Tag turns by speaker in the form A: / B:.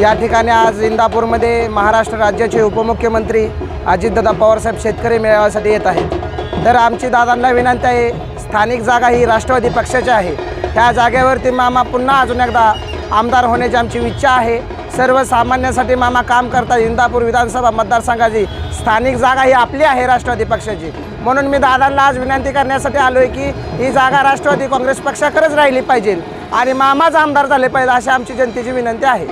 A: या ठिकाणी आज इंदापूरमध्ये महाराष्ट्र राज्याचे उपमुख्यमंत्री अजितदादा पवारसाहेब शेतकरी मेळाव्यासाठी येत आहेत. तर आमची दादांना विनंती आहे स्थानिक जागा ही राष्ट्रवादी पक्षाची आहे. त्या जागेवरती मामा पुन्हा अजून एकदा आमदार होण्याची आमची इच्छा आहे. सर्वसामान्यांसाठी मामा काम करतात इंदापूर विधानसभा मतदारसंघाची. स्थानिक जागा ही आपली आहे राष्ट्रवादी पक्षाची. म्हणून मी दादांना आज विनंती करण्यासाठी आलो आहे की ही जागा राष्ट्रवादी काँग्रेस पक्षाकडेच राहिली पाहिजे आणि मामाच आमदार झाले पाहिजे अशी आमची जनतेची विनंती आहे.